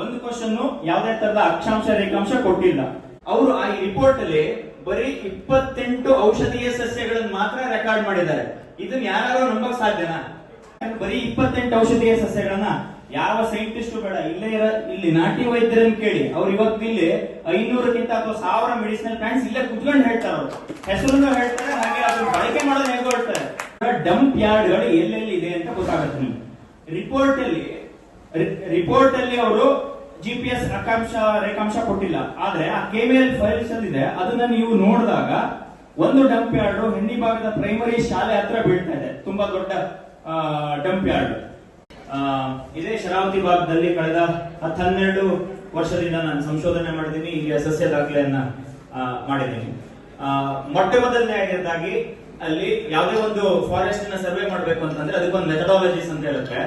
ಒಂದು ಕ್ವಶನ್ ಯಾವುದೇ ತರದ ಅಕ್ಷಾಂಶ ರೇಖಾಂಶ ಕೊಟ್ಟಿಲ್ಲ. ಅವರು ಆ ರಿಪೋರ್ಟ್ ಅಲ್ಲಿ ಬರೀ ಇಪ್ಪತ್ತೆಂಟು ಔಷಧೀಯ ಸಸ್ಯಗಳನ್ನು ಮಾತ್ರ ರೆಕಾರ್ಡ್ ಮಾಡಿದ್ದಾರೆ. ಇದನ್ನ ಯಾರು ನಂಬಕ್ ಸಾಧ್ಯನಾ? ಬರೀ ಇಪ್ಪತ್ತೆಂಟು ಔಷಧೀಯ ಸಸ್ಯಗಳನ್ನ ಯಾವ ಸೈಂಟಿಸ್ಟ್ ಬೇಡ, ಇಲ್ಲೇ ಇರ, ಇಲ್ಲಿ ನಾಟಿ ವೈದ್ಯರನ್ನ ಕೇಳಿ. ಅವ್ರು ಇವತ್ತು ಇಲ್ಲಿ ಐನೂರಕ್ಕಿಂತ ಅಥವಾ ಸಾವಿರ ಮೆಡಿಸಿನಲ್ ಪ್ಲಾಂಟ್ಸ್ ಇಲ್ಲೇ ಕುತ್ಕೊಂಡು ಹೇಳ್ತಾರೆ ಅವರು. ಹೆಸರನ್ನು ಹೇಳ್ತಾರೆ, ಹಾಗೆ ಅದ್ರ ಬಳಕೆ ಮಾಡೋದು ಹೇಗೆ ಹೇಳ್ತಾರೆ. ಡಂಪ್ ಯಾರ್ಡ್ಗಳು ಎಲ್ಲೆಲ್ಲಿ ಇದೆ ಅಂತ ಗೊತ್ತಾಗುತ್ತೆ ನಿಮ್ಗೆ. ರಿಪೋರ್ಟ್ ಅಲ್ಲಿ ರಿಪೋರ್ಟ್ ಅಲ್ಲಿ ಅವರು ಜಿ ಪಿ ಎಸ್ ಅಕ್ಷಾಂಶ ರೇಖಾಂಶ ಕೊಟ್ಟಿಲ್ಲ ಕೆವಿಎಲ್ ಫೈಲ್ಸ್ ಅಲ್ಲಿ ಇದೆ. ಅದನ್ನ ನೀವು ನೋಡಿದಾಗ ಒಂದು ಡಂಪ್ ಯಾರ್ಡ್ ಹೆಣ್ಣಿ ಭಾಗದ ಪ್ರೈಮರಿ ಶಾಲೆ ಹತ್ರ ಬೀಳ್ತಾ ಇದೆ. ತುಂಬಾ ದೊಡ್ಡ ಡಂಪ್ ಯಾರ್ಡ್ ಇದೇ ಶರಾವತಿ ಭಾಗದಲ್ಲಿ ಕಳೆದ ಹತ್ತು ಹನ್ನೆರಡು ವರ್ಷದಿಂದ ನಾನು ಸಂಶೋಧನೆ ಮಾಡಿದ್ದೀನಿ. ಇಲ್ಲಿಯ ಸಸ್ಯ ದಾಖಲೆಯನ್ನ ಮಾಡಿದ್ದೀನಿ. ಮೊಟ್ಟೆ ಮೊದಲನೇ ಆಗಿದ್ದಾಗಿ ಅಲ್ಲಿ ಯಾವುದೇ ಒಂದು ಫಾರೆಸ್ಟ್ನ ಸರ್ವೆ ಮಾಡಬೇಕು ಅಂತಂದ್ರೆ ಅದಕ್ಕೊಂದು ಮೆಥಡಾಲಜೀಸ್ ಅಂತ ಹೇಳುತ್ತೆ.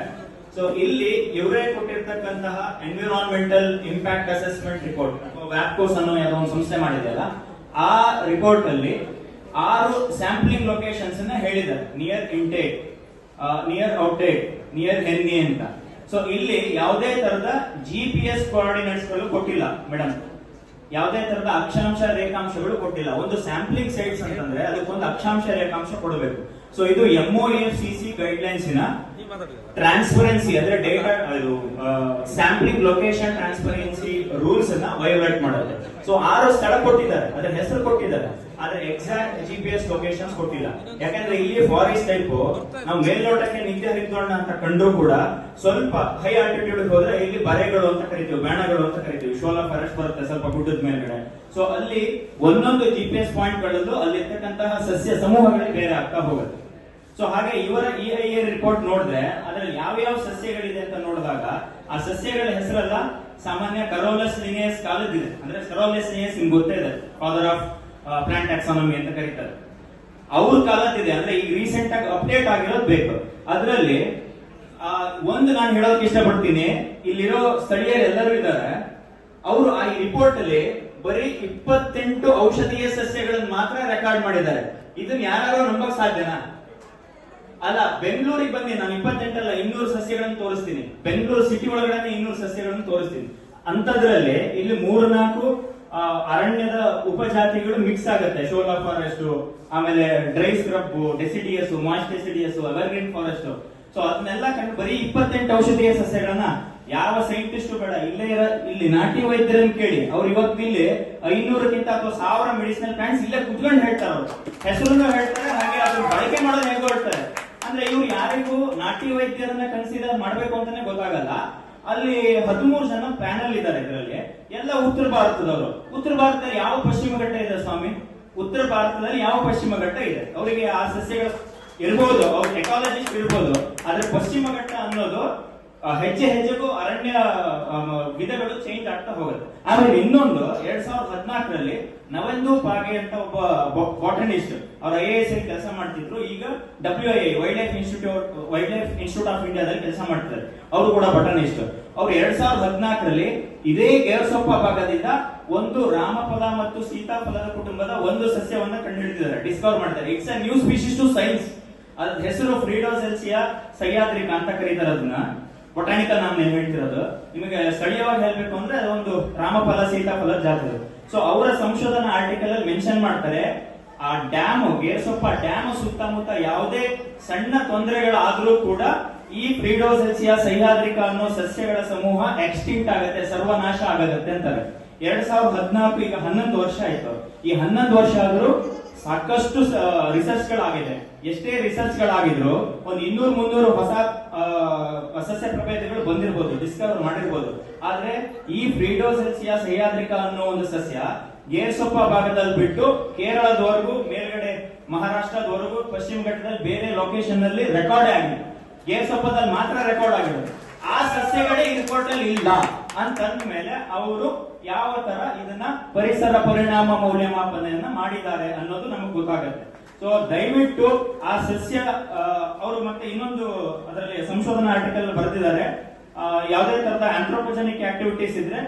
ಸೊ ಇಲ್ಲಿ ಇವರೇ ಕೊಟ್ಟಿರ್ತಕ್ಕಂತಹ ಎನ್ವಿರಾನ್ಮೆಂಟಲ್ ಇಂಪ್ಯಾಕ್ಟ್ ಅಸೆಸ್ಮೆಂಟ್ ರಿಪೋರ್ಟ್ ವ್ಯಾಪ್ಕೋಸ್ ಅನ್ನೋ ಯಾವುದೋ ಒಂದು ಸಂಸ್ಥೆ ಮಾಡಿದೆಯಲ್ಲ, ಆ ರಿಪೋರ್ಟ್ ಅಲ್ಲಿ ಆರು ಸ್ಯಾಂಪ್ಲಿಂಗ್ ಲೊಕೇಶನ್ಸ್ ಅನ್ನ ಹೇಳಿದ್ದಾರೆ. Near intake near outtake near Henni ಅಂತ. ಸೊ ಇಲ್ಲಿ ಯಾವುದೇ ತರದ ಜಿ ಪಿ ಎಸ್ ಕೋಆರ್ಡಿನೇಟ್ಸ್ಗಳು ಕೊಟ್ಟಿಲ್ಲ ಮೇಡಮ್ ಯಾವುದೇ ತರದ ಅಕ್ಷಾಂಶ ರೇಖಾಂಶಗಳು ಕೊಟ್ಟಿಲ್ಲ. ಒಂದು ಸ್ಯಾಂಪ್ಲಿಂಗ್ ಸೈಟ್ಸ್ ಅಂತಂದ್ರೆ ಅದಕ್ಕೊಂದು ಅಕ್ಷಾಂಶ ರೇಖಾಂಶ ಕೊಡಬೇಕು. ಸೊ ಇದು M O F C C guide ಲೈನ್ಸಿನ transparency ಅಂದ್ರೆ data sampling location transparency rules ಅನ್ನ ವಯೋಲೇಟ್ ಮಾಡೋದು. ಸೊ ಆರು ಸ್ಥಳ ಕೊಟ್ಟಿದ್ದಾರೆ. ಅದರ ಹೆಸರು ಕೊಟ್ಟಿದ್ದಾರೆ. ಆದ್ರೆ exact G P S location ಕೊಟ್ಟಿಲ್ಲ. ಯಾಕಂದ್ರೆ ಇಲ್ಲಿ ಫಾರೆಸ್ಟ್ ಟೈಪ್ ನಾವು ಮೇಲ್ನೋಟಕ್ಕೆ ನಿತ್ಯ ಹರಿದ್ವರ್ಣ ಅಂತ ಕಂಡ್ರು ಕೂಡ ಸ್ವಲ್ಪ ಹೈ ಆಲ್ಟಿಟ್ಯೂಡ್ ಹೋದ್ರೆ ಇಲ್ಲಿ ಬರೆಗಳು ಅಂತ ಕರಿತೀವಿ ಬ್ಯಾಣಗಳು ಅಂತ ಕರಿತೀವಿ. ಶೋಲಾ ಫಾರೆಸ್ಟ್ ಬರುತ್ತೆ ಸ್ವಲ್ಪ ಗುಡ್ಡದ ಮೇಲ್ಗಡೆ. ಸೊ ಅಲ್ಲಿ ಒಂದೊಂದು ಜಿ ಪಿ ಎಸ್ ಪಾಯಿಂಟ್ ಗಳಲ್ಲೂ ಅಲ್ಲಿ ಇರ್ತಕ್ಕಂತಹ ಸಸ್ಯ ಸಮೂಹಗಳೇ ಬೇರೆ ಆಗ್ತಾ ಹೋಗುತ್ತೆ. ಸೊ ಹಾಗೆ ಇವರ ಇ ಐ ಎ ರಿಪೋರ್ಟ್ ನೋಡಿದ್ರೆ, ಅದರಲ್ಲಿ ಯಾವ ಯಾವ ಸಸ್ಯಗಳಿದೆ ಅಂತ ನೋಡಿದಾಗ, ಆ ಸಸ್ಯಗಳ ಹೆಸರೆಲ್ಲ ಸಾಮಾನ್ಯ ಕರೋಲಸ್ ಲಿನಿಯಸ್ ಕಾಲದಿದೆ ಅಂದ್ರೆ ಕರೋಲಸ್ ಲಿನಿಯಸ್ ನಿಮ್ಗೆ ಗೊತ್ತೇ ಇದೆ ಫಾದರ್ ಆಫ್ ಪ್ಲಾಂಟ್ ಎಕ್ಸಾನಮಿ ಅಂತ ಕರೀತಾರೆ. ಅವ್ರ ಕಾಲದಿದೆ ಅಂದ್ರೆ ಈಗ ರೀಸೆಂಟ್ ಆಗಿ ಅಪ್ಡೇಟ್ ಆಗಿರೋದು ಬೇಕು ಅದರಲ್ಲಿ ಒಂದು ನಾನು ಹೇಳೋದಕ್ಕೆ ಇಷ್ಟಪಡ್ತೀನಿ, ಇಲ್ಲಿರೋ ಸ್ಥಳೀಯರು ಎಲ್ಲರೂ ಇದ್ದಾರೆ. ಅವರು ಆ ರಿಪೋರ್ಟ್ ಅಲ್ಲಿ ಬರೀ ಇಪ್ಪತ್ತೆಂಟು ಔಷಧೀಯ ಸಸ್ಯಗಳನ್ನು ಮಾತ್ರ ರೆಕಾರ್ಡ್ ಮಾಡಿದ್ದಾರೆ. ಇದನ್ನ ಯಾರು ನಂಬಕ್ ಸಾಧ್ಯನಾ? ಅಲ್ಲ, ಬೆಂಗಳೂರಿಗೆ ಬನ್ನಿ, ನಾನು ಇಪ್ಪತ್ತೆಂಟಲ್ಲ ಇನ್ನೂರು ಸಸ್ಯಗಳನ್ನು ತೋರಿಸ್ತೀನಿ. ಬೆಂಗಳೂರು ಸಿಟಿ ಒಳಗಡೆ ಇನ್ನೂರು ಸಸ್ಯಗಳನ್ನು ತೋರಿಸ್ತೀನಿ. ಅಂತದ್ರಲ್ಲಿ ಇಲ್ಲಿ ಮೂರ್ನಾಲ್ಕು ನಾಲ್ಕು ಅರಣ್ಯದ ಉಪಜಾತಿಗಳು ಮಿಕ್ಸ್ ಆಗುತ್ತೆ. ಶೋಲಾ ಫಾರೆಸ್ಟ್ ಆಮೇಲೆ dry scrub deciduous moist deciduous evergreen forest so ಅದನ್ನೆಲ್ಲ ಕಂಡು ಬರೀ ಇಪ್ಪತ್ತೆಂಟು ಔಷಧೀಯ ಸಸ್ಯಗಳನ್ನ ಯಾವ ಸೈಂಟಿಸ್ಟ್ ಬೇಡ, ಇಲ್ಲೇ ಇರ, ಇಲ್ಲಿ ನಾಟಿ ವೈದ್ಯರನ್ನು ಕೇಳಿ. ಅವ್ರು ಇವತ್ತು ಇಲ್ಲಿ ಐನೂರಕ್ಕಿಂತ ಅಥವಾ ಸಾವಿರ ಮೆಡಿಸಿನಲ್ ಪ್ಲಾಂಟ್ಸ್ ಇಲ್ಲೇ ಕುತ್ಕೊಂಡು ಹೇಳ್ತಾರೆ ಅವರು. ಹೆಸರನ್ನು ಹೇಳ್ತಾರೆ, ಹಾಗೆ ಅದ್ರ ಬಳಕೆ ಮಾಡೋದು ಹೇಗೆ ಹೇಳ್ತಾರೆ. ಅಂದ್ರೆ ಇವ್ರು ಯಾರಿಗೂ ನಾಟಿ ವೈದ್ಯರನ್ನ ಕನ್ಸಿಡರ್ ಮಾಡ್ಬೇಕು ಅಂತಾನೆ ಗೊತ್ತಾಗಲ್ಲ. ಅಲ್ಲಿ ಹದಿಮೂರು ಜನ ಪ್ಯಾನಲ್ ಇದ್ದಾರೆ ಇದರಲ್ಲಿ. ಎಲ್ಲ ಉತ್ತರ ಭಾರತದವರು. ಉತ್ತರ ಭಾರತದಲ್ಲಿ ಯಾವ ಪಶ್ಚಿಮ ಘಟ್ಟ ಇದೆ ಸ್ವಾಮಿ? ಉತ್ತರ ಭಾರತದಲ್ಲಿ ಯಾವ ಪಶ್ಚಿಮ ಘಟ್ಟ ಇದೆ? ಅವರಿಗೆ ಆ ಸಸ್ಯಗಳು ಇರ್ಬೋದು, ಅವ್ರ ಎಕಾಲಜಿಸ್ಟ್ ಇರ್ಬೋದು, ಆದ್ರೆ ಪಶ್ಚಿಮ ಘಟ್ಟ ಅನ್ನೋದು ಹೆಜ್ಜೆ ಹೆಜ್ಜೆಗೂ ಅರಣ್ಯ ವಿಧಗಳು ಚೇಂಜ್ ಆಗ್ತಾ ಹೋಗುತ್ತೆ. ಆದ್ರೆ ಇನ್ನೊಂದು, ಎರಡ್ ಸಾವಿರದ ಹದಿನಾಲ್ಕರಲ್ಲಿ ನವೆಂದು ಪಾಗೆ ಅಂತ ಒಬ್ಬ ಬಾಟನಿಸ್ಟ್ ಅವ್ರು ಐ ಎಸ್ ಐ ಕೆಲಸ ಮಾಡ್ತಿದ್ರು. ಈಗ W I wildlife institute wildlife institute of ಇಂಡಿಯಾದಲ್ಲಿ ಕೆಲಸ ಮಾಡ್ತಾರೆ ಅವರು ಕೂಡ ಬಟನಿಸ್ಟ್ ಅವ್ರು ಎರಡ್ ಸಾವಿರದ ಹದಿನಾಲ್ಕರಲ್ಲಿ ಇದೇ ಗೇರ್ಸೊಪ್ಪ ಭಾಗದಿಂದ ಒಂದು ರಾಮಫಲ ಮತ್ತು ಸೀತಾಫಲದ ಕುಟುಂಬದ ಒಂದು ಸಸ್ಯವನ್ನ ಕಂಡುಹಿಡಿದಿದ್ದಾರೆ. ಡಿಸ್ಕವರ್ ಮಾಡ್ತಾರೆ. It's a new species to science ಅದ್ರ ಹೆಸರು ಫ್ರೀಡೋಸೆಲ್ಸಿಯಾ ಸಹ್ಯಾದ್ರಿಕ ಅಂತ ಕರೀತಾರೆ ಅದನ್ನ ಬೊಟಾನಿಕಲ್ ನಾಮ್ ಏನ್ ಹೇಳ್ತಿರೋದು. ನಿಮಗೆ ಸ್ಥಳೀಯವಾಗಿ ಹೇಳ್ಬೇಕು ಅಂದ್ರೆ ಅದೊಂದು ರಾಮಫಲ, ಸೀತಾಫಲ ಜಾತಿ ಸೊ ಅವರ ಸಂಶೋಧನಾ ಆರ್ಟಿಕಲ್ ಅಲ್ಲಿ ಮೆನ್ಷನ್ ಮಾಡ್ತಾರೆ, ಆ ಡ್ಯಾಮ್ ಗೇರ್ಸೊಪ್ಪ ಡ್ಯಾಮ್ ಸುತ್ತಮುತ್ತ ಯಾವುದೇ ಸಣ್ಣ ತೊಂದರೆಗಳಾದ್ರೂ ಕೂಡ ಈ ಫ್ರೀಡೋಸೆಲ್ಸಿಯಾ ಸಹ್ಯಾದ್ರಿಕ ಅನ್ನೋ ಸಸ್ಯಗಳ ಸಮೂಹ ಎಕ್ಸ್ಟಿಂಕ್ಟ್ ಆಗುತ್ತೆ, ಸರ್ವನಾಶ ಆಗತ್ತೆ ಅಂತಾರೆ ಎರಡ್ ಸಾವಿರದ ಹದಿನಾಲ್ಕು, ಈಗ ಹನ್ನೊಂದು ವರ್ಷ ಆಯ್ತು. ಈ ಹನ್ನೊಂದು ವರ್ಷ ಆದ್ರೂ ಸಾಕಷ್ಟು ರಿಸರ್ಚ್ ಗಳಾಗಿದೆ ಎಷ್ಟೇ ರಿಸರ್ಚ್ ಗಳಾಗಿದ್ರು ಒಂದು ಇನ್ನೂರು ಮುನ್ನೂರು ಹೊಸ ಸಸ್ಯ ಪ್ರಭೇದಗಳು ಬಂದಿರಬಹುದು ಡಿಸ್ಕವರ್ ಮಾಡಿರ್ಬೋದು. ಆದ್ರೆ ಈ ಫ್ರೀಡೋಸೆಲ್ಸಿಯಾ ಸಹ್ಯಾದ್ರಿಕ ಅನ್ನೋ ಒಂದು ಸಸ್ಯ ಗೇರ್ಸೊಪ್ಪ ಭಾಗದಲ್ಲಿ ಬಿಟ್ಟು ಕೇರಳದವರೆಗೂ, ಮೇಲ್ಗಡೆ ಮಹಾರಾಷ್ಟ್ರದವರೆಗೂ, ಪಶ್ಚಿಮ ಘಟ್ಟದಲ್ಲಿ ಬೇರೆ ಲೊಕೇಶನ್ ಅಲ್ಲಿ ರೆಕಾರ್ಡ್ ಆಗಿದೆ. ಗೇರ್ಸೊಪ್ಪದಲ್ಲಿ ಮಾತ್ರ ರೆಕಾರ್ಡ್ ಆಗಿದೆ. ಆ ಸಸ್ಯಗಳೇ ಈ ರಿಪೋರ್ಟ್ ಅಲ್ಲಿ ಇಲ್ಲ. ಅಂತಂದ ಮೇಲೆ ಅವರು ಯಾವ ತರ ಇದನ್ನ ಪರಿಸರ ಪರಿಣಾಮ ಮೌಲ್ಯಮಾಪನೆಯನ್ನ ಮಾಡಿದ್ದಾರೆ ಅನ್ನೋದು ನಮಗೆ ಗೊತ್ತಾಗುತ್ತೆ. ಸೊ ದಯವಿಟ್ಟು ಆ ಸಸ್ಯ ಅವರು ಮತ್ತೆ ಇನ್ನೊಂದು ಅದರಲ್ಲಿ ಸಂಶೋಧನಾ ಆರ್ಟಿಕಲ್ ಬರೆದಿದ್ದಾರೆ. ಯಾವುದೇ ತರದ ಆಂಥ್ರೋಪೋಜೆನಿಕ್ ಆಕ್ಟಿವಿಟೀಸ್ ಇದ್ರೆ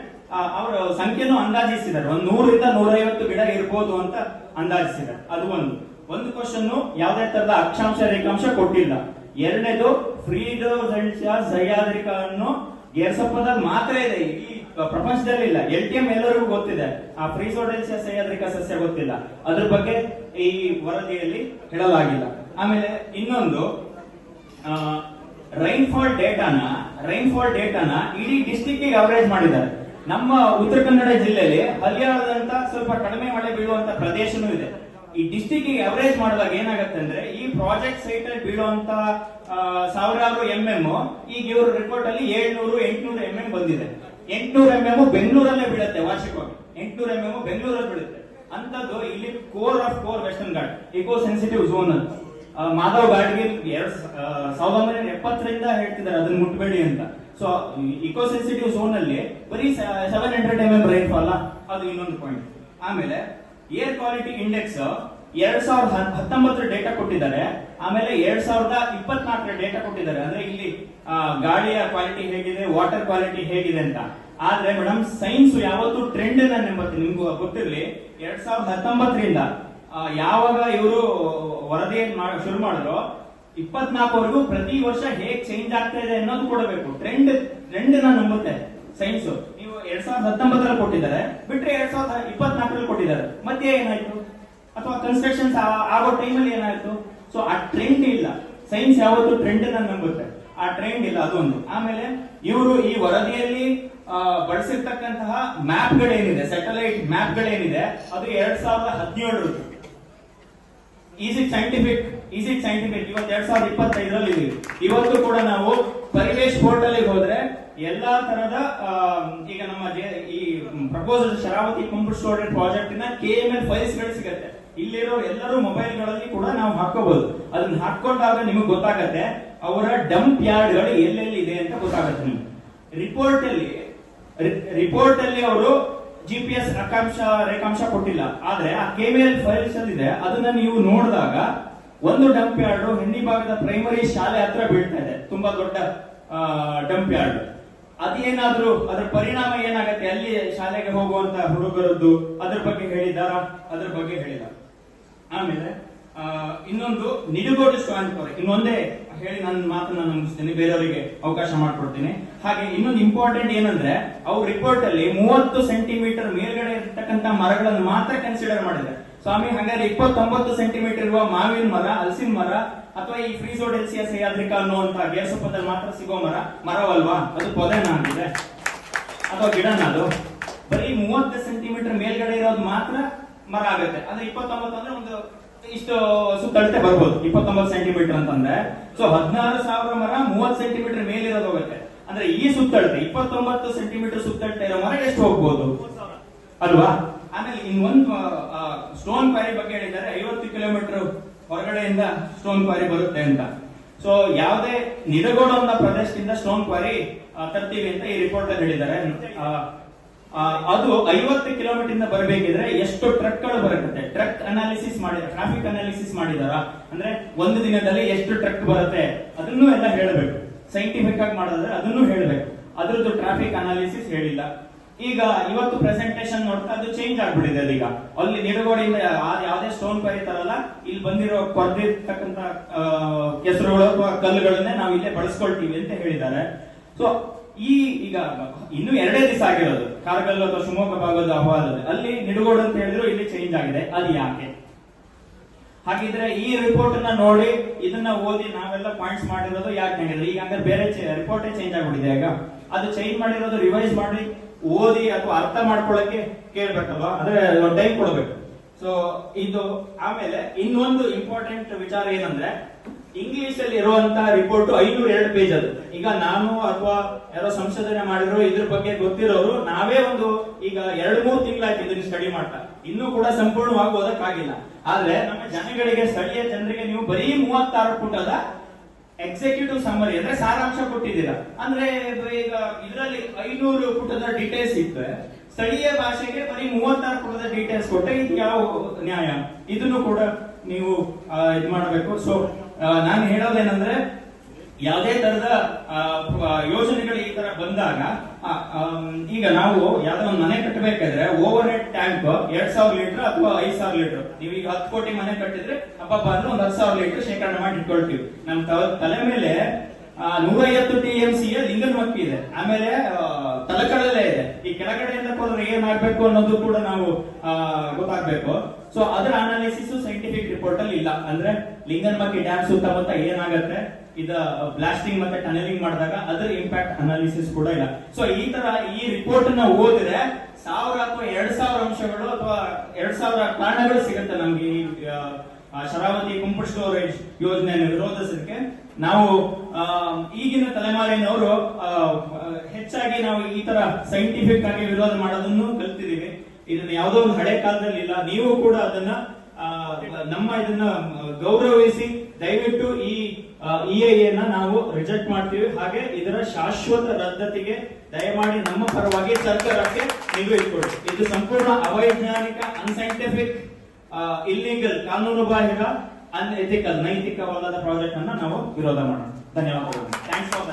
ಅವರು ಸಂಖ್ಯೆನೂ ಅಂದಾಜಿಸಿದ್ದಾರೆ. ಒಂದು ನೂರಿಂದ ನೂರೈವತ್ತು ಗಿಡ ಇರ್ಬೋದು ಅಂತ ಅಂದಾಜಿಸಿದ್ದಾರೆ. ಅದು ಒಂದು. ಒಂದು ಕ್ವಶನ್ ಯಾವುದೇ ತರದ ಅಕ್ಷಾಂಶ ರೇಖಾಂಶ ಕೊಟ್ಟಿಲ್ಲ. ಎರಡನೇದು ಫ್ರೀಡೋ ಸಹ್ಯಾದ್ರಿಕ ಗೇರ್ಸಪ್ಪದಲ್ಲಿ ಮಾತ್ರ ಇದೆ. ಈ ಪ್ರಪಂಚದಲ್ಲಿ ಇಲ್ಲ. ಎಲ್ ಟಿ ಎಂ ಎಲ್ಲರಿಗೂ ಗೊತ್ತಿದೆ. ಆ ಫ್ರೀಸೋಡೆಲ್ಸಿಯ ಸಹ್ಯಾದ್ರಿಕ ಸಸ್ಯ ಗೊತ್ತಿಲ್ಲ. ಅದ್ರ ಬಗ್ಗೆ ಈ ವರದಿಯಲ್ಲಿ ಹೇಳಲಾಗಿಲ್ಲ. ಆಮೇಲೆ ಇನ್ನೊಂದು ರೈನ್ಫಾಲ್ ಡೇಟಾನ ರೈನ್ಫಾಲ್ ಡೇಟಾನ ಇಡೀ ಡಿಸ್ಟಿಕ್ ಅವರೇಜ್ ಮಾಡಿದ್ದಾರೆ. ನಮ್ಮ ಉತ್ತರ ಕನ್ನಡ ಜಿಲ್ಲೆಯಲ್ಲಿ ಹರಿಯಾಣದಂತ ಸ್ವಲ್ಪ ಕಡಿಮೆ ಮಳೆ ಬೀಳುವಂತ ಪ್ರದೇಶನೂ ಇದೆ. ಈ ಡಿಸ್ಟಿಕ್ ಅವರೇಜ್ ಮಾಡಿದಾಗ ಏನಾಗುತ್ತೆ ಅಂದ್ರೆ, ಈ ಪ್ರಾಜೆಕ್ಟ್ ಸೈಟ್ ಅಲ್ಲಿ ಬೀಳುವಂತ ಸಾವಿರಾರು ಎಂ ಎಂ ಈಗ ಇವ್ರ ರಿಪೋರ್ಟ್ ಅಲ್ಲಿ ಏಳ್ನೂರು, ಎಂಟ್ನೂರು ಎಂ ಎಂ ಬಂದಿದೆ. ಎಂಟ್ನೂರು ಎಂ ಎಂ ಬೆಂಗಳೂರಲ್ಲೇ ಬೀಳುತ್ತೆ ವಾರ್ಷಿಕವಾಗಿ. ಎಂಟ್ನೂರು ಎಂ ಎಂ ಬೆಂಗಳೂರಲ್ಲಿ ಬೀಳುತ್ತೆ. ಅಂತದ್ದು ಇಲ್ಲಿ core of core western Ghat eco sensitive zone ಅಲ್ಲಿ ಮಾಧವ್ ಗಾಡ್ಗಿಲ್ ಸಾವಿರದ ಒಂಬೈನೂರ ಎಪ್ಪತ್ತರಿಂದ ಹೇಳ್ತಿದ್ದಾರೆ, ಅದನ್ನ ಮುಟ್ಬೇಡಿ ಅಂತ. ಸೊ ಇಕೋ ಸೆನ್ಸಿಟಿವ್ ಝೋನ್ ಅಲ್ಲಿ ಬರೀ seven hundred M M rainfall ಅದು ಇನ್ನೊಂದು ಪಾಯಿಂಟ್ ಆಮೇಲೆ ಏರ್ ಕ್ವಾಲಿಟಿ ಇಂಡೆಕ್ಸ್ ಎರಡ್ ಸಾವಿರದ ಹತ್ತೊಂಬತ್ತರ ಡೇಟಾ ಕೊಟ್ಟಿದ್ದಾರೆ. ಆಮೇಲೆ ಎರಡ್ ಸಾವಿರದ ಇಪ್ಪತ್ನಾಲ್ಕರ ಡೇಟಾ ಕೊಟ್ಟಿದ್ದಾರೆ. ಅಂದ್ರೆ ಇಲ್ಲಿ ಗಾಳಿಯ ಕ್ವಾಲಿಟಿ ಹೇಗಿದೆ ವಾಟರ್ ಕ್ವಾಲಿಟಿ ಹೇಗಿದೆ ಅಂತ. ಆದ್ರೆ ಮೇಡಮ್ ಸೈನ್ಸ್ ಯಾವತ್ತು ಟ್ರೆಂಡ್ ನಿಮ್ಗೂ ಗೊತ್ತಿರಲಿ. ಎರಡ್ ಸಾವಿರದ ಹತ್ತೊಂಬತ್ತರಿಂದ ಯಾವಾಗ ಇವರು ವರದಿ ಮಾಡ, ಶುರು ಮಾಡಿದ್ರು, ಇಪ್ಪತ್ನಾಲ್ಕವರೆಗೂ ಪ್ರತಿ ವರ್ಷ ಹೇಗೆ ಚೇಂಜ್ ಆಗ್ತಾ ಇದೆ ಅನ್ನೋದು ಕೊಡಬೇಕು. ಟ್ರೆಂಡ್ ಟ್ರೆಂಡ್ ನಂಬುತ್ತೆ ಸೈನ್ಸ್ ಎರಡ್ ಸಾವಿರದ ಹತ್ತೊಂಬತ್ತರಲ್ಲಿ ಕೊಟ್ಟಿದ್ದಾರೆ. ಬಿಟ್ಟರೆ ಎರಡ್ ಸಾವಿರದ ಇಪ್ಪತ್ನಾಲ್ಕರಲ್ಲಿ ಕೊಟ್ಟಿದ್ದಾರೆ. ಮತ್ತೆ ಏನಾಯ್ತು? ಅಥವಾ ಕನ್ಸ್ಟ್ರಕ್ಷನ್ಸ್ ಆಗೋ ಟೈಮಲ್ಲಿ ಏನಾಯ್ತು? ಸೊ ಆ ಟ್ರೆಂಡ್ ಇಲ್ಲ. ಸೈನ್ಸ್ ಯಾವತ್ತು ಟ್ರೆಂಡ್ ನಂಬುತ್ತೆ. ಆ ಟ್ರೆಂಡ್ ಇಲ್ಲ, ಅದೊಂದು. ಆಮೇಲೆ ಇವರು ಈ ವರದಿಯಲ್ಲಿ ಬಳಸಿರ್ತಕ್ಕಂತಹ ಮ್ಯಾಪ್ ಗಳೇನಿದೆ ಸ್ಯಾಟಲೈಟ್ ಮ್ಯಾಪ್ ಗಳೇನಿದೆ, ಅದು ಎರಡ್ ಸಾವಿರದ ಹದಿನೇಳರದ್ದು. ಈಸಿ ಸೈಂಟಿಫಿಕ್ ಈಸಿ ಸೈಂಟಿಫಿಕ್ ಇವತ್ತು ಎರಡ್ ಸಾವಿರದ ಇಪ್ಪತ್ತೈದರಲ್ಲಿ ಇವತ್ತು ಕೂಡ ನಾವು ಪರಿವೇಶ್ ಪೋರ್ಟಲ್ ಹೋದ್ರೆ ಎಲ್ಲಾ ತರದ ಈಗ ನಮ್ಮ ಈ ಪ್ರಪೋಸಲ್ ಶರಾವತಿ ಪಂಪ್ ಸ್ಟೋರೇಜ್ ಪ್ರಾಜೆಕ್ಟ್ನ ಕೆ ಎಂ ಎಲ್ ಫೈಲ್ಸ್ಗಳು ಸಿಗತ್ತೆ. ಇಲ್ಲಿರೋ ಎಲ್ಲರೂ ಮೊಬೈಲ್ಗಳಲ್ಲಿ ಕೂಡ ನಾವು ಹಾಕೋಬಹುದು ಅದನ್ನ ಹಾಕೊಂಡಾಗ ನಿಮಗೆ ಗೊತ್ತಾಗತ್ತೆ, ಅವರ ಡಂಪ್ ಯಾರ್ಡ್ಗಳು ಎಲ್ಲೆಲ್ಲಿ ಇದೆ ಅಂತ ಗೊತ್ತಾಗುತ್ತೆ ನಿಮ್ಗೆ. ರಿಪೋರ್ಟ್ ಅಲ್ಲಿ ರಿಪೋರ್ಟ್ ಅಲ್ಲಿ ಅವರು ಜಿ ಪಿ ಎಸ್ ಅಕಾಂಶ ರೇಖಾಂಶ ಕೊಟ್ಟಿಲ್ಲ. ಆದ್ರೆ ಆ ಕೆವಿಎಲ್ ಫೈಲ್ಸ್ ಅಲ್ಲಿ ಇದೆ, ಅದನ್ನ ನೀವು ನೋಡಿದಾಗ ಒಂದು ಡಂಪ್ ಯಾರ್ಡ್ ಹೆಣ್ಣಿ ಭಾಗದ ಪ್ರೈಮರಿ ಶಾಲೆ ಹತ್ರ ಬೀಳ್ತಾ ಇದೆ. ತುಂಬಾ ದೊಡ್ಡ ಡಂಪ್ ಯಾರ್ಡ್ ಅದೇನಾದ್ರೂ ಅದರ ಪರಿಣಾಮ ಏನಾಗತ್ತೆ? ಅಲ್ಲಿ ಶಾಲೆಗೆ ಹೋಗುವಂತ ಹುಡುಗರದ್ದು ಅದ್ರ ಬಗ್ಗೆ ಹೇಳಿದಾರ ಅದ್ರ ಬಗ್ಗೆ ಹೇಳಿದ ಆಮೇಲೆ ಇನ್ನೊಂದು ನಿಡುಗೋಡು ಸ್ವಾಮಿಕವರೆ ಇನ್ನೊಂದೇ ಹೇಳಿ ನನ್ನ ಮಾತನ್ನ ನಂಬಿಸ್ತೇನೆ ಬೇರೆಯವರಿಗೆ ಅವಕಾಶ ಮಾಡ್ಕೊಡ್ತೀನಿ. ಹಾಗೆ ಇನ್ನೊಂದು ಇಂಪಾರ್ಟೆಂಟ್ ಏನಂದ್ರೆ, ಅವ್ರ ರಿಪೋರ್ಟ್ ಅಲ್ಲಿ ಮೂವತ್ತು ಸೆಂಟಿಮೀಟರ್ ಮೇಲ್ಗಡೆ ಇರ್ತಕ್ಕಂತ ಮರಗಳನ್ನು ಮಾತ್ರ ಕನ್ಸಿಡರ್ ಮಾಡಿದೆ ಸ್ವಾಮಿ, ಹಾಗಾದ್ರೆ ಇಪ್ಪತ್ತೊಂಬತ್ತು ಸೆಂಟಿಮೀಟರ್ ಇರುವ ಮಾವಿನ ಮರ, ಹಲಸಿನ ಮರ ಅಥವಾ ಈ ಫ್ರೀಸೋಡೆಲ್ಸಿಯಾ ಸಯಾದ್ರಿಕ ಅನ್ನುವಂತಹ ಗೇಸೊಪ್ಪದಲ್ಲಿ ಮಾತ್ರ ಸಿಗೋ ಮರ, ಮರವಲ್ವಾ? ಅದು ಪೊದೆನ ಆಗಿದೆ. ಅಥವಾ ಗಿಡನ ಅದು. ಬರೀ ಮೂವತ್ತು ಸೆಂಟಿಮೀಟರ್ ಮೇಲ್ಗಡೆ ಇರೋದು ಮಾತ್ರ ಮರ ಆಗುತ್ತೆ. ಅಂದ್ರೆ ಇಪ್ಪತ್ತೊಂಬತ್ತು ಅಂದ್ರೆ ಒಂದು ಇಷ್ಟು ಸುತ್ತಳತೆ ಬರ್ಬೋದು. ಇಪ್ಪತ್ತೊಂಬತ್ತು ಸೆಂಟಿಮೀಟರ್ ಅಂತಂದ್ರೆ. ಸೊ ಹದಿನಾರು ಸಾವಿರ ಮರ ಮೂವತ್ತು ಸೆಂಟಿಮೀಟರ್ ಮೇಲಿರೋದು ಹೋಗುತ್ತೆ. ಅಂದ್ರೆ ಈ ಸುತ್ತಳತೆ, ಇಪ್ಪತ್ತೊಂಬತ್ತು ಸೆಂಟಿಮೀಟರ್ ಸುತ್ತಳತೆ ಇರೋ ಮರ ಎಷ್ಟು ಹೋಗ್ಬೋದು? ಅಲ್ವಾ? ಆಮೇಲೆ ಇನ್ನೊಂದು ಸ್ಟೋನ್ ಕ್ವಾರಿ ಬಗ್ಗೆ ಹೇಳಿದ್ದಾರೆ ಐವತ್ತು ಕಿಲೋಮೀಟರ್ ಹೊರಗಡೆಯಿಂದ ಸ್ಟೋನ್ ಕ್ವಾರಿ ಬರುತ್ತೆ ಅಂತ. ಸೊ ಯಾವುದೇ ನಿಡಗೋಡು ಅನ್ನೋ ಪ್ರದೇಶದಿಂದ ಸ್ಟೋನ್ ಕ್ವಾರಿ ತರ್ತೀವಿ ಅಂತ ಈ ರಿಪೋರ್ಟ್ ಅಲ್ಲಿ ಹೇಳಿದ್ದಾರೆ. ಅದು ಐವತ್ತು ಕಿಲೋಮೀಟರ್ ಇಂದ ಬರಬೇಕಿದ್ರೆ ಎಷ್ಟು ಟ್ರಕ್ಗಳು ಬರುತ್ತೆ? ಟ್ರಕ್ ಅನಾಲಿಸಿಸ್ ಮಾಡಿದ ಟ್ರಾಫಿಕ್ ಅನಾಲಿಸಿಸ್ ಮಾಡಿದಾರ? ಅಂದ್ರೆ ಒಂದು ದಿನದಲ್ಲಿ ಎಷ್ಟು ಟ್ರಕ್ ಬರುತ್ತೆ? ಅದನ್ನು ಎಲ್ಲ ಹೇಳಬೇಕು. ಸೈಂಟಿಫಿಕ್ ಆಗಿ ಮಾಡೋದ್ರೆ ಅದನ್ನು ಹೇಳಬೇಕು. ಅದ್ರದ್ದು ಟ್ರಾಫಿಕ್ ಅನಾಲಿಸಿಸ್ ಹೇಳಿಲ್ಲ. ಈಗ ಇವತ್ತು ಪ್ರೆಸೆಂಟೇಶನ್ ನೋಡ್ತಾ ಅದು ಚೇಂಜ್ ಆಗ್ಬಿಟ್ಟಿದೆ ಅದೀಗ. ಅಲ್ಲಿ ನಿಡಗೋಡಿಯಿಂದ ಯಾವ್ದೇ ಸ್ಟೋನ್ ಕರೀತಾರಲ್ಲ ಇಲ್ಲಿ ಬಂದಿರೋ ಕೊರ್ದಿರ್ತಕ್ಕಂತ ಕೆಸರುಗಳು ಅಥವಾ ಕಲ್ಲುಗಳನ್ನೇ ನಾವು ಇಲ್ಲೇ ಬಳಸ್ಕೊಳ್ತೀವಿ ಅಂತ ಹೇಳಿದ್ದಾರೆ. ಸೊ ಈ ಈಗ ಇನ್ನು ಎರಡೇ ದಿವಸ ಆಗಿರೋದು. ಕಾರ್ಗಲ್ ಅಥವಾ ಶಿವಮೊಗ್ಗ ಭಾಗದ ಅಹವಾಲದಲ್ಲಿ ಅಲ್ಲಿ ನಿಡುಗೋಡು ಅಂತ ಹೇಳಿದ್ರು, ಇಲ್ಲಿ ಚೇಂಜ್ ಆಗಿದೆ. ಅದು ಯಾಕೆ? ಹಾಗಿದ್ರೆ ಈ ರಿಪೋರ್ಟ್ ಅನ್ನ ನೋಡಿ, ಇದನ್ನ ಓದಿ ನಾವೆಲ್ಲ ಪಾಯಿಂಟ್ಸ್ ಮಾಡಿರೋದು ಯಾಕೆ ಹೇಳಿದ್ರೆ ಈಗ ಬೇರೆ ರಿಪೋರ್ಟೇ ಚೇಂಜ್ ಆಗ್ಬಿಟ್ಟಿದೆ ಈಗ. ಅದು ಚೇಂಜ್ ಮಾಡಿರೋದು ರಿವೈಸ್ ಮಾಡಿ ಓದಿ ಅಥವಾ ಅರ್ಥ ಮಾಡ್ಕೊಳ್ಳಕ್ಕೆ ಕೇಳ್ಬೇಕಲ್ವಾ? ಅಂದ್ರೆ ಟೈಮ್ ಕೊಡಬೇಕು. ಸೊ ಇದು ಆಮೇಲೆ ಇನ್ನೊಂದು ಇಂಪಾರ್ಟೆಂಟ್ ವಿಚಾರ ಏನಂದ್ರೆ ಇಂಗ್ಲಿಷ್ ಅಲ್ಲಿ ಇರುವಂತಹ ರಿಪೋರ್ಟ್ ಐನೂರ ಎರಡು ಪೇಜ್ ಅದು. ಈಗ ನಾನು ಅಥವಾ ಯಾರೋ ಸಂಶೋಧನೆ ಮಾಡಿರೋ ಇದ್ರ ಬಗ್ಗೆ ಗೊತ್ತಿರೋರು ನಾವೇ ಒಂದು ಈಗ ಎರಡು ಮೂರು ತಿಂಗಳಾಯ್ತು ಇದನ್ನ ಸ್ಟಡಿ ಮಾಡ್ತಾ. ಇನ್ನೂ ಕೂಡ ಸಂಪೂರ್ಣವಾಗಿ ಓದಕ್ಕಾಗಿಲ್ಲ. ಆದ್ರೆ ನಮ್ಮ ಜನಗಳಿಗೆ, ಸ್ಥಳೀಯ ಜನರಿಗೆ ನೀವು ಬರೀ ಮೂವತ್ತಾರು ಪುಟದ ಎಕ್ಸಿಕ್ಯೂಟಿವ್ ಸಮ್ಮರಿ ಅಂದ್ರೆ ಸಾರಾಂಶ ಕೊಟ್ಟಿದ್ದೀರಾ. ಅಂದ್ರೆ ಈಗ ಇದರಲ್ಲಿ ಐನೂರು ಪುಟದ ಡೀಟೇಲ್ಸ್ ಇತ್ತು ಸ್ಥಳೀಯ ಭಾಷೆಗೆ ಬರೀ ಮೂವತ್ತಾರು ಪುಟದ ಡೀಟೇಲ್ಸ್ ಕೊಟ್ಟೆ ಇದು ಯಾವ ನ್ಯಾಯ? ಇದನ್ನು ಕೂಡ ನೀವು ಇದು ಮಾಡಬೇಕು. ಸೊ ನಾನು ಹೇಳೋದೇನಂದ್ರೆ, ಯಾವುದೇ ತರದ ಯೋಜನೆಗಳು ಈ ತರ ಬಂದಾಗ ಈಗ ನಾವು ಯಾವ್ದೋ ಒಂದು ಮನೆ ಕಟ್ಟಬೇಕಾದ್ರೆ ಓವರ್ ಹೆಡ್ ಟ್ಯಾಂಕ್ ಎರಡ್ ಸಾವಿರ ಲೀಟರ್ ಅಥವಾ ಐದ್ ಸಾವಿರ ಲೀಟರ್. ನೀವು ಈಗ ಹತ್ತು ಕೋಟಿ ಮನೆ ಕಟ್ಟಿದ್ರೆ ಹಬ್ಬ ಅಂದ್ರೆ ಒಂದ್ ಹತ್ತು ಸಾವಿರ ಲೀಟರ್ ಶೇಖರಣೆ ಮಾಡಿ ಇಟ್ಕೊಳ್ತೀವಿ. ನಮ್ ತಲೆ ಮೇಲೆ ನೂರೈವತ್ತು ಮಕ್ಕಿ ಇದೆ. ಆಮೇಲೆ ತಲಕಡಲೆ ಇದೆ. ಈ ಕೆಳಗಡೆಯಿಂದ ಹೋದ್ರೆ ಏನ್ ಆಗ್ಬೇಕು ಅನ್ನೋದು ಕೂಡ ನಾವು ಗೊತ್ತಾಗ್ಬೇಕು. ಸೊ ಅದರ ಅನಾಲಿಸಿಸ್ ಸೈಂಟಿಫಿಕ್ ರಿಪೋರ್ಟ್ ಅಲ್ಲಿ ಇಲ್ಲ. ಅಂದ್ರೆ ಲಿಂಗನ್ ಮಕ್ಕಿ ಡ್ಯಾಮ್ ಸುತ್ತಮುತ್ತ ಏನಾಗತ್ತೆ? ಇದ ಬ್ಲಾಸ್ಟಿಂಗ್ ಮತ್ತೆ ಟನಲಿಂಗ್ ಮಾಡಿದಾಗ ಅದರ ಇಂಪ್ಯಾಕ್ಟ್ ಅನಾಲಿಸಿಸ್ ಕೂಡ ಇಲ್ಲ. ಸೊ ಈ ತರ ಈ ರಿಪೋರ್ಟ್ನ ಓದಿದ್ರೆ ಸಾವಿರ ಅಥವಾ ಎರಡ್ ಸಾವಿರ ಅಂಶಗಳು ಅಥವಾ ಎರಡ್ ಸಾವಿರ ಕಾರಣಗಳು ಸಿಗುತ್ತೆ ನಮ್ಗೆ ಈ ಶರಾವತಿ ಕುಂಪು ಸ್ಟೋರೇಜ್ ಯೋಜನೆಯನ್ನು ವಿರೋಧಿಸಲಿಕ್ಕೆ ನಾವು ಈಗಿನ ತಲೆಮಾರಿನವರು ಹೆಚ್ಚಾಗಿ ನಾವು ಈ ತರ ಸೈಂಟಿಫಿಕ್ ಆಗಿ ವಿರೋಧ ಮಾಡೋದನ್ನು ಕಲ್ತಿದ್ದೀವಿ. ಇದನ್ನ ಯಾವುದೋ ಒಂದು ಹಳೆ ಕಾಲದಲ್ಲಿ ಇಲ್ಲ. ನೀವು ಕೂಡ ಅದನ್ನ ನಮ್ಮ ಇದನ್ನ ಗೌರವಿಸಿ, ದಯವಿಟ್ಟು ಈ ಇ ನ ನಾವು ರಿಜೆಕ್ಟ್ ಮಾಡ್ತೀವಿ. ಹಾಗೆ ಇದರ ಶಾಶ್ವತ ರದ್ದತಿಗೆ ದಯಮಾಡಿ ನಮ್ಮ ಪರವಾಗಿ ಸರ್ಕಾರಕ್ಕೆ ನಿಲುವು ಇಟ್ಕೊಳ್ಳಿ. ಇದು ಸಂಪೂರ್ಣ ಅವೈಜ್ಞಾನಿಕ ಅನ್ಸೈಂಟಿಫಿಕ್ ಇಲ್ಲಿಗಲ್ ಕಾನೂನು ಬಾಹಿರ ಅನ್ಎಥಿಕಲ್ ನೈತಿಕವಲ್ಲದ ಪ್ರಾಜೆಕ್ಟ್ ಅನ್ನ ನಾವು ವಿರೋಧ ಮಾಡೋಣ ಧನ್ಯವಾದಗಳು ಥ್ಯಾಂಕ್ಸ್ ಫಾರ್